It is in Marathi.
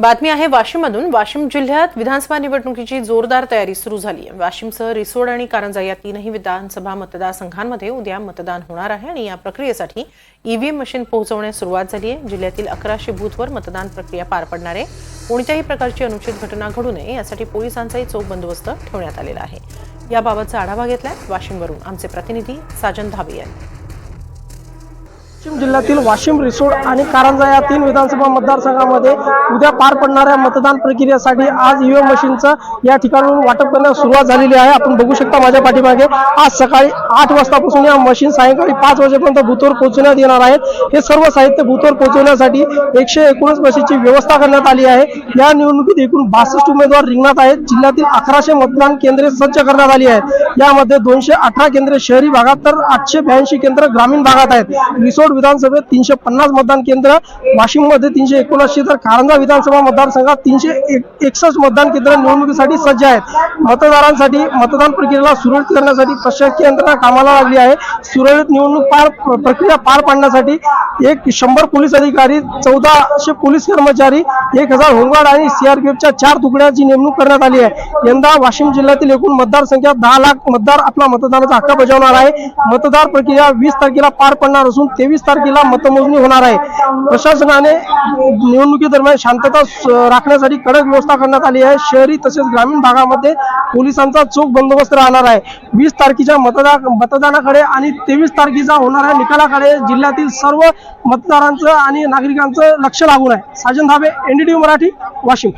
बातमी आहे वाशिममधून. वाशिम जिल्ह्यात विधानसभा निवडणुकीची जोरदार तयारी सुरू झाली आहे वाशिमसह रिसोड आणि कारंजा या तीनही विधानसभा मतदारसंघांमध्ये उद्या मतदान होणार आहे आणि या प्रक्रियेसाठी ईव्हीएम मशीन पोहोचवण्यास सुरुवात झाली आहे जिल्ह्यातील अकराशे बूथवर मतदान प्रक्रिया पार पडणार आहे. कोणत्याही प्रकारची अनुचित घटना घडू नये यासाठी पोलिसांचाही चोख बंदोबस्त ठेवण्यात आलेला आहे. याबाबतचा आढावा घेतलाय वाशिमवरून आमचे प्रतिनिधी साजन धाबे यांनी. वाशिम जिल्ह्यातील वाशिम रिसोड आणि कारंजा या तीन विधानसभा मतदारसंघामध्ये उद्या पार पडणाऱ्या मतदान प्रक्रियेसाठी आज ईव्हीएम मशीनचं या ठिकाणून वाटप करण्यास सुरुवात झालेली आहे. आपण बघू शकता माझ्या पाठीमागे आज सकाळी आठ वाजतापासून या मशीन सायंकाळी पाच वाजेपर्यंत बूथवर पोहोचवण्यात येणार आहेत. हे सर्व साहित्य बूथवर पोहोचवण्यासाठी एकशे एकोणीस मशीनची व्यवस्था करण्यात आली आहे. या निवडणुकीत एकूण बासष्ट उमेदवार रिंगणात आहेत. जिल्ह्यातील अकराशे मतदान केंद्रे सज्ज करण्यात आली आहेत. यामध्ये दोनशे अठरा केंद्रे शहरी भागात तर आठशे ब्याऐंशी केंद्र ग्रामीण भागात आहेत. रिसोड विधानसभेत तीनशे पन्नास मतदान केंद्र वाशिममध्ये तीनशे एकोणऐंशी तर कारंजा विधानसभा मतदारसंघात तीनशे एक- एकसष्ट मतदान केंद्र निवडणुकीसाठी सज्ज आहेत. मतदारांसाठी मतदान प्रक्रियेला सुरळीत करण्यासाठी प्रशासकीय यंत्रणा कामाला लागली आहे. सुरळीत निवडणूक पार प्रक्रिया पार पाडण्यासाठी एक शंभर पोलीस अधिकारी चौदाशे पोलीस कर्मचारी एक हजार होमगार्ड आणि सीआरपीएफच्या चार तुकड्याची नेमणूक करण्यात आली आहे. यंदा वाशिम जिल्ह्यातील एकूण मतदारसंख्या दहा लाख मतदार आपला मतदानाचा हक्क बजावणार आहे. मतदार प्रक्रिया वीस तारखेला पार पडणार असून तेवीस तारखेला मतमोजणी होणार आहे. प्रशासनाने निवडणुकीदरम्यान शांतता राखण्यासाठी कडक व्यवस्था करण्यात आली आहे. शहरी तसेच ग्रामीण भागामध्ये पोलिसांचा चोख बंदोबस्त राहणार आहे. वीस तारखेच्या मतदार मतदानाकडे आणि तेवीस तारखेचा होणाऱ्या निकालाकडे जिल्ह्यातील सर्व मतदारांचं आणि नागरिकांचं लक्ष लागून आहे. साजन धाबे एनडीटीव्ही मराठी वाशिम.